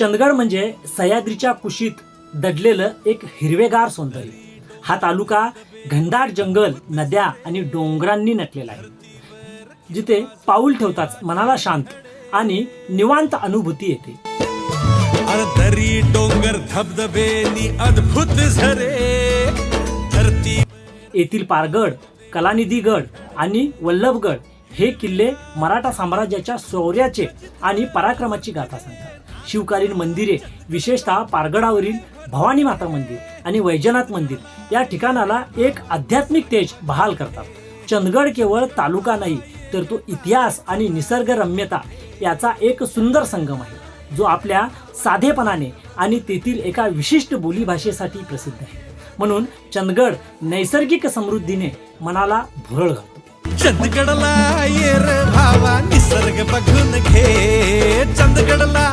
चंदगड म्हणजे सह्याद्रीच्या कुशीत दडलेलं एक हिरवेगार सौंदर्य. हा तालुका घनदाट जंगल नद्या आणि डोंगरांनी नटलेला आहे. जिथे पाऊल ठेवताच मनाला शांत आणि निवांत अनुभूती येते. दरी डोंगर धबधबे अद्भुत झरे. धरती येथील पारगड कलानिधीगड आणि वल्लभगड हे किल्ले मराठा साम्राज्याच्या शौर्याचे आणि पराक्रमाची गाथा सांगतात. शिवकालीन मंदिरे विशेषतः पारगडावरील भवानी माता मंदिर आणि वैजनाथ मंदिर या ठिकाणाला एक आध्यात्मिक तेज बहाल करतात. चंदगड केवळ तालुका नाही तर तो इतिहास आणि निसर्गरम्यता याचा एक सुंदर संगम आहे जो आपल्या साधेपणाने आणि तेथील एका विशिष्ट बोलीभाषेसाठी प्रसिद्ध आहे. म्हणून चंदगड नैसर्गिक समृद्धीने मनाला भुरळ घालतो. चंदगडला ये रे भावा निसर्ग बघून घे. चंदगडला